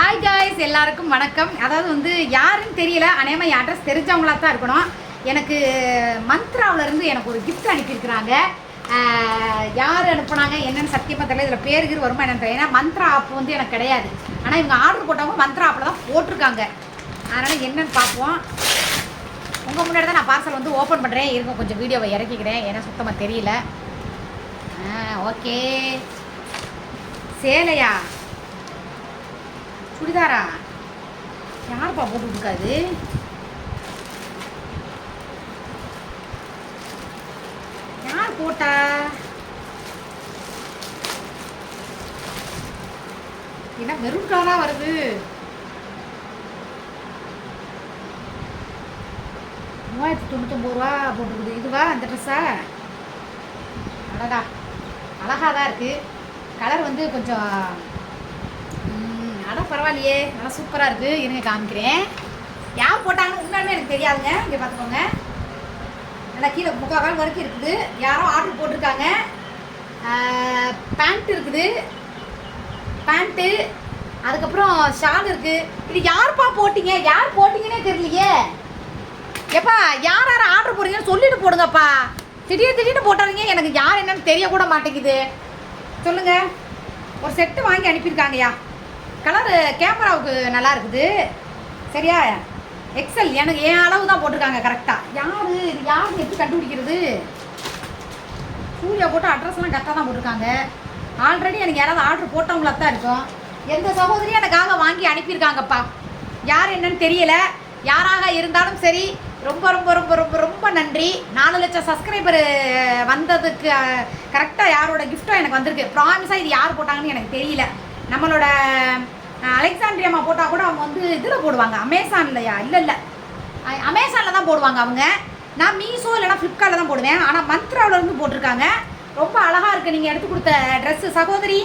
Hi guys எல்லாருக்கும் வணக்கம். அதாவது வந்து யாருன்னு தெரியல அநேகமாக என் அட்ரஸ் தெரிஞ்சவங்களா தான் இருக்கணும். எனக்கு மந்த்ராவிலேருந்து எனக்கு ஒரு கிஃப்ட் அனுப்பியிருக்கிறாங்க. யார் அனுப்புனாங்க என்னென்னு சத்தியமாக தெரியல. இதில் பேர் வருமா என்னன்னு தெரியல. ஏன்னா மந்த்ரா ஆப் வந்து எனக்கு கிடையாது. ஆனால் இவங்க ஆர்டர் போட்டவங்க மந்த்ரா ஆப்பில் தான் போட்டிருக்காங்க. அதனால் என்னன்னு பார்ப்போம். உங்கள் முன்னாடி தான் நான் பார்சல் வந்து ஓப்பன் பண்ணுறேன் இருங்க கொஞ்சம் வீடியோவை இறக்கிக்கிறேன். ஏன்னா சுத்தமாக தெரியல. ஓகே சேலையா? சுடிதாரா? யாருப்பா போட்டு கொடுக்காது யார் போட்டா? என்ன மெரூன் கலரா வருது? மூவாயிரத்தி தொண்ணூத்தொம்பது ரூபா போட்டுருக்குது. இதுவா அந்த ட்ரெஸ்ஸா அழகா அழகாக தான் இருக்குது கலர் வந்து கொஞ்சம் பரவாயில்லையே. நல்லா சூப்பராக இருக்குது இருங்க காமிக்கிறேன். யார் போட்டாங்கன்னு உண்மையுமே எனக்கு தெரியாதுங்க. இங்கே பார்த்துக்கோங்க நல்லா கீழே முக்கால் வரைக்கும் இருக்குது. யாரோ ஆர்டர் போட்டிருக்காங்க. பேண்ட் இருக்குது. பேண்ட்டு அதுக்கப்புறம் ஷால் இருக்குது இது யாருப்பா போட்டிங்க? யார் போட்டிங்கன்னே தெரியலையே. எப்பா யார் யார் ஆர்டர் போடுறீங்கன்னு சொல்லிட்டு போடுங்கப்பா. திடீர் திடீர்னு போட்டாருங்க எனக்கு யார் என்னன்னு தெரியக்கூட மாட்டேங்குது. சொல்லுங்கள் ஒரு செட்டு வாங்கி அனுப்பியிருக்காங்கய்யா. கலரு கேமராவுக்கு நல்லா இருக்குது சரியா? எக்ஸல் எனக்கு என் அளவு தான் போட்டிருக்காங்க கரெக்டாக யார் இது யார் எப்படி கண்டுபிடிக்கிறது? சூர்யா போட்டு அட்ரஸ்லாம் கரெக்டாக தான் போட்டிருக்காங்க. ஆல்ரெடி எனக்கு யாராவது ஆர்டர் போட்டவங்களா தான் இருக்கும். எந்த சகோதரியும் எனக்காக வாங்கி அனுப்பியிருக்காங்கப்பா. யார் என்னன்னு தெரியல. யாராக இருந்தாலும் சரி ரொம்ப ரொம்ப ரொம்ப ரொம்ப ரொம்ப நன்றி. நாலு லட்சம் சப்ஸ்கிரைபர் வந்ததுக்கு கரெக்டாக யாரோட கிஃப்ட்டும் எனக்கு வந்திருக்கு. ப்ராமிஸாக இது யார் போட்டாங்கன்னு எனக்கு தெரியல. நம்மளோட அலெக்சாண்ட்ரியம்மா போட்டால் கூட அவங்க வந்து இதில் போடுவாங்க. அமேசான்லையா? இல்லை இல்லை. அமேசானில் தான் போடுவாங்க அவங்க. நான் மீஷோ இல்லைனா ஃப்ளிப்கார்ட்டில் தான் போடுவேன். ஆனால் மந்த்ராவில் இருந்து போட்டிருக்காங்க. ரொம்ப அழகாக இருக்குது நீங்கள் எடுத்து கொடுத்த ட்ரெஸ்ஸு சகோதரி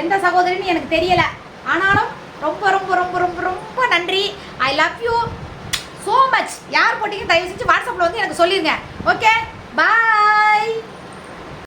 எந்த சகோதரின்னு எனக்கு தெரியலை. ஆனாலும் ரொம்ப ரொம்ப ரொம்ப ரொம்ப ரொம்ப நன்றி. I love you so much யார் போட்டிங்க தயவு செஞ்சு வாட்ஸ்அப்பில் வந்து எனக்கு சொல்லிடுங்க ஓகே பாய்